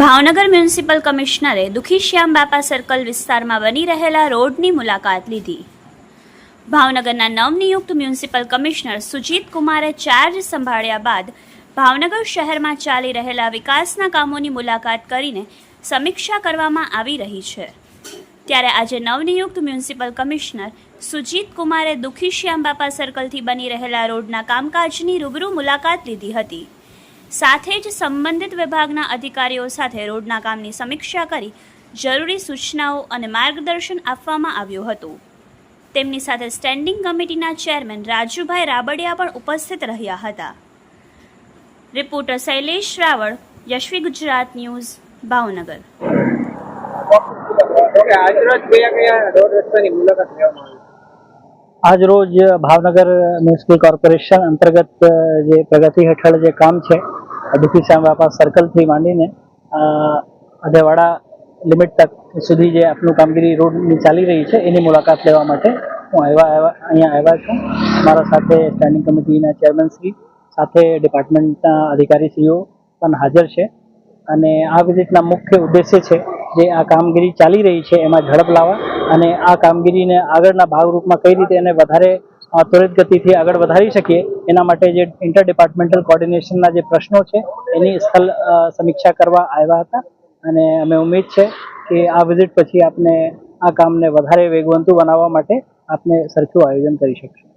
Bhavnagar municipal કમિશનરે દુખી શ્યામ બાપા સર્કલ વિસ્તારમાં બની રહેલા રોડની મુલાકાત લીધી. ભાવનગરના નવનિયુક્ત મ્યુનિસિપલ કમિશનર સુજીત કુમારે ચાર્જ સંભાળ્યા બાદ ભાવનગર શહેરમાં ચાલી રહેલા વિકાસના કામોની મુલાકાત કરીને સમીક્ષા કરવામાં આવી રહી છે. ત્યારે આજે નવનિયુક્ત મ્યુનિસિપલ કમિશનર સુજીત કુમારે દુખી શ્યામ બાપા સર્કલથી બની રહેલા રોડના કામકાજની રૂબરૂ મુલાકાત લીધી હતી. સાથે જ સંબંધિત વિભાગના અધિકારીઓ સાથે રોડના કામની સમીક્ષા કરી જરૂરી સૂચનાઓ અને માર્ગદર્શન આપવામાં આવ્યું હતું. તેમની સાથે સ્ટેન્ડિંગ કમિટીના ચેરમેન રાજુભાઈ રાબડિયા પણ ઉપસ્થિત રહ્યા હતા. Reporter Shailesh Raval Yashvi Gujarat news Bhavnagar. આજ રોજ ભાવનગર મ્યુનિસિપલ કોર્પોરેશન અંતર્ગત જે પ્રગતિ હેઠળ જે કામ છે દુખી શ્યામ બાપા સર્કલથી માંડીને અધેવાડા લિમિટ તક સુધી જે આપનું કામગીરી રોડની ચાલી રહી છે, એની મુલાકાત લેવા માટે હું આવ્યા આવ્યા, અહીંયા આવ્યા છું. મારા સાથે સ્ટેન્ડિંગ કમિટીના ચેરમેન સાથે ડિપાર્ટમેન્ટના અધિકારીશ્રીઓ પણ હાજર છે. અને આ વિઝિટના મુખ્ય ઉદ્દેશ્ય છે જે આ કામગીરી ચાલી રહી છે, એમાં ઝડપ લાવવા અને આ કામગીરીને આગળના ભાગરૂપમાં કઈ રીતે એને વધારે ત્વરિત ગતિથી આગળ વધારી શકીએ, એના માટે જે ઇન્ટર ડિપાર્ટમેન્ટલ કોર્ડિનેશનના જે પ્રશ્નો છે, એની સ્થળ સમીક્ષા કરવા આવ્યા હતા. અને અમે ઉમેદ છે કે આ વિઝિટ પછી આપને આ કામને વધારે વેગવંતુ બનાવવા માટે આપને સરખું આયોજન કરી શકશું.